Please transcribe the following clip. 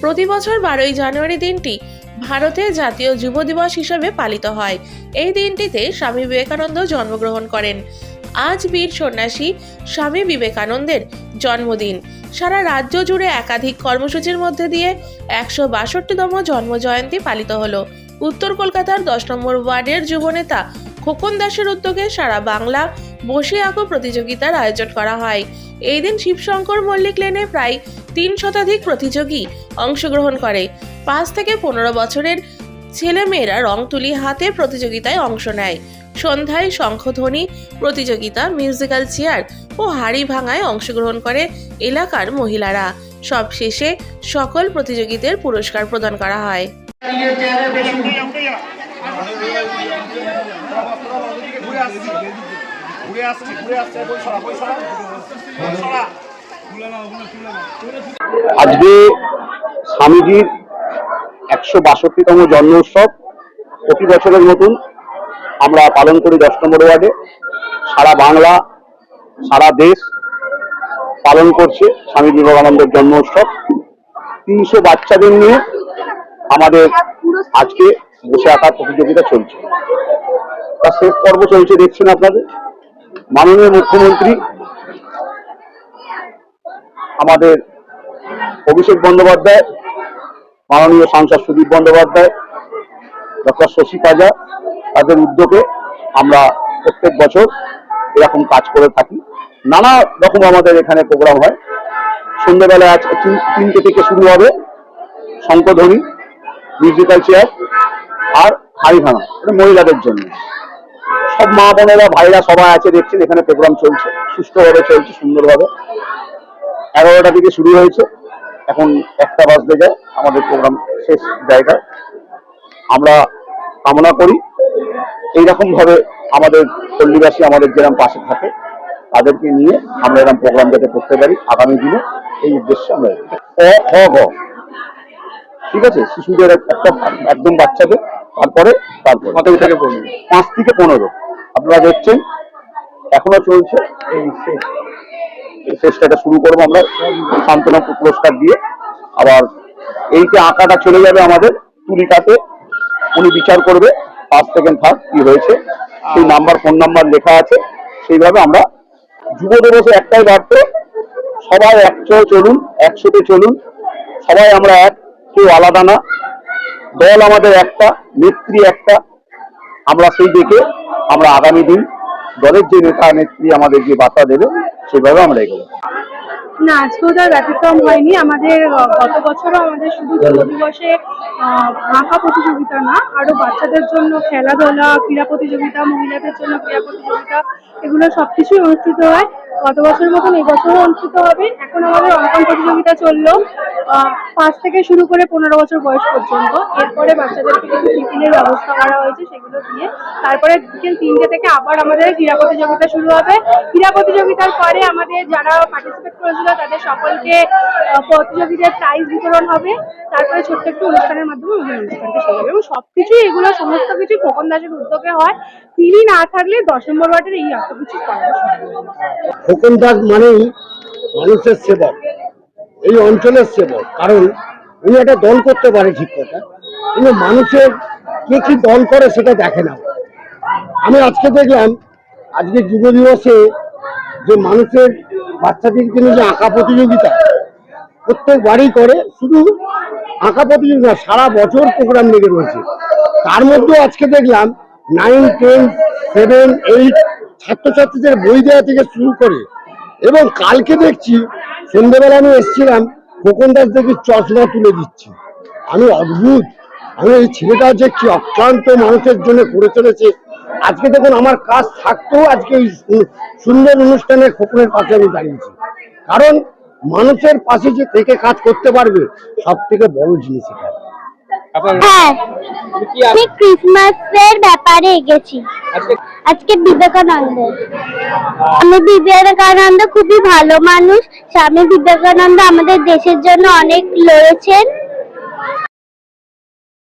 প্রতি বছর বারোই জানুয়ারি দিনটি ভারতে জাতীয় যুব দিবস হিসেবে পালিত হয়। এই দিনটিতে স্বামী বিবেকানন্দ জন্মগ্রহণ করেন। আজ বীর সন্ন্যাসী স্বামী বিবেকানন্দের জন্মদিন। সারা রাজ্য জুড়ে একাধিক কর্মসূচির মধ্যে দিয়ে একশো বাষট্টিতম জন্মজয়ন্তী পালিত হলো। উত্তর কলকাতার দশ নম্বর ওয়ার্ডের যুবনেতা খোকন দাসের উদ্যোগে সারা বাংলা বসে আঁকো প্রতিযোগিতার আয়োজন করা হয়। এই দিন শিবশঙ্কর মল্লিক লেনে প্রায় তিন শতাধিক প্রতিযোগী অংশগ্রহণ করে। পাঁচ থেকে পনেরো বছরের ছেলেমেয়েরা রং তুলি হাতে প্রতিযোগিতায় অংশ নেয়। সন্ধ্যায় শঙ্খধ্বনি প্রতিযোগিতা, মিউজিক্যাল চেয়ার ও হাড়ি ভাঙায় অংশগ্রহণ করে এলাকার মহিলারা। সবশেষে সকল প্রতিযোগীদের পুরস্কার প্রদান করা হয়। আসছি, ঘুরে আসছে। বই সরা আজকে স্বামীজির একশো বাষট্টিতম জন্ম উৎসব প্রতি বছরের মতন আমরা পালন করি দশ নম্বর ওয়ার্ডে। সারা বাংলা, সারা দেশ পালন করছে স্বামী বিবেকানন্দের জন্ম উৎসব তিনশো বাচ্চাদের নিয়ে আমাদের আজকে বসে আঁকার প্রতিযোগিতা চলছে। তার শেষ পর্ব চলছে, দেখছেন আপনাদের? মাননীয় মুখ্যমন্ত্রী, আমাদের অভিষেক বন্দ্যোপাধ্যায়, মাননীয় সাংসদ সুদীপ বন্দ্যোপাধ্যায়, ডক্টর শশী কাজা, তাদের উদ্যোগে আমরা প্রত্যেক বছর এরকম কাজ করে থাকি। নানা রকম আমাদের এখানে প্রোগ্রাম হয়। সন্ধ্যেবেলায় আজ তিন- তিনটে থেকে শুরু হবে শঙ্কধ্বনি মিউজিক্যাল চেয়ার আর ভাঙা এটা মহিলাদের জন্য। সব মা বোনেরা, ভাইরা সবাই আছে, দেখছেন, এখানে প্রোগ্রাম চলছে। সুষ্ঠুভাবে চলছে, সুন্দরভাবে। এগারোটা থেকে শুরু হয়েছে। এখন একটা বাজতে যায়, আমাদের প্রোগ্রাম শেষ জায়গায়। আমরা কামনা করি এইরকম ভাবে আমাদের পল্লীবাসী আমাদের যেরকম পাশে থাকে, তাদেরকে নিয়ে আমরা এরকম প্রোগ্রাম যাতে করতে পারি আগামী দিনে, এই উদ্দেশ্যে আমরা। অ ঠিক আছে? শিশুদের একটা একদম বাচ্চাদের তারপরে তারপরে। কত থেকে পনেরো? পাঁচ থেকে পনেরো। আপনারা দেখছেন এখনও চলছে। এই চেষ্টাটা শুরু করব আমরা সান্ত্বনা পুরস্কার দিয়ে। আবার এই যে আঁকাটা চলে যাবে আমাদের তুলিকাতে। উনি বিচার করবে ফার্স্ট সেকেন্ড থার্ড কি হয়েছে। সেই নাম্বার ফোন নাম্বার লেখা আছে। সেইভাবে আমরা যুব দিবসে একটাই বার্তা সবাই একশো চলুন একসাথে চলুন। সবাই আমরা এক কেউ আলাদা না। দল আমাদের একটা, নেত্রী একটা। আমরা সেই দেখে আমরা আগামী দিন দলের যে নেতা, নেত্রী আমাদের যে বার্তা দেবে, সেভাবে আমরা এগোবো। না, আজকেও তার ব্যতিক্রম হয়নি। আমাদের গত বছরও আমাদের শুধু যুব দিবসে আঁকা প্রতিযোগিতা না, আরও বাচ্চাদের জন্য খেলাধুলা, ক্রীড়া প্রতিযোগিতা, মহিলাদের জন্য ক্রীড়া প্রতিযোগিতা, এগুলো সবকিছুই অনুষ্ঠিত হয়। গত বছর মতন এবছরও অনুষ্ঠিত হবে। এখন আমাদের অঙ্কন প্রতিযোগিতা চলল পাঁচ থেকে শুরু করে পনেরো বছর বয়স পর্যন্ত। এরপরে বাচ্চাদেরকে কিছু টিফিনের ব্যবস্থা করা হয়েছে সেগুলো দিয়ে। তারপরে বিকেল তিনটে থেকে আবার আমাদের ক্রীড়া প্রতিযোগিতা শুরু হবে। ক্রীড়া প্রতিযোগিতার পরে আমাদের যারা পার্টিসিপেট করেছিল, তাদের সকলকে প্রতিযোগিতার প্রাইজ বিতরণ হবে। তারপরে ছোট্ট একটু অনুষ্ঠানের মাধ্যমে আমাদের অনুষ্ঠানটা শেষ হবে। এবং সবকিছুই এগুলো, সমস্ত কিছু খোকন দাসের উদ্যোগে হয়। তিনি না থাকলে দশ নম্বর ওয়ার্ডের এই এত কিছু করা। খোকন দাস মানেই মানুষের সেবক, এই অঞ্চলের সেবক। কারণ উনি একটা দল করতে পারে ঠিক কথা, কিন্তু মানুষের কে কি দল করে সেটা দেখে না। আমি আজকে দেখলাম, আজকে যুব দিবসে যে মানুষের বাচ্চাদের জন্য যে আঁকা প্রতিযোগিতা প্রত্যেক বাড়ি করে, শুধু আঁকা প্রতিযোগিতা সারা বছর প্রোগ্রাম লেগে রয়েছে। তার মধ্যেও আজকে দেখলাম নাইন টেন সেভেন এইট ছাত্রছাত্রীদের বই দেওয়া থেকে শুরু করে, এবং কালকে দেখছি সন্ধ্যেবেলা আমি এসেছিলাম, খোকন দাস দেখি চশমা তুলে দিচ্ছি। আমি অদ্ভুত। আমি এই ছেলেটা যে কি অক্লান্ত মানুষের জন্য করে চলেছে। আজকে দেখুন আমার কাজ থাকতেও আজকে এই সুন্দর অনুষ্ঠানে খোকনের পাশে আমি দাঁড়িয়েছি। কারণ মানুষের পাশে যে থেকে কাজ করতে পারবে সব থেকে বড় জিনিস এটা। হ্যাঁ। আমি ক্রিসমাসের ব্যাপারে এগেছি। আজকে বিবেকানন্দ। আমি বিবেকানন্দ খুবই ভালো মানুষ। স্বামী বিবেকানন্দ আমাদের দেশের জন্য অনেক লড়েছেন।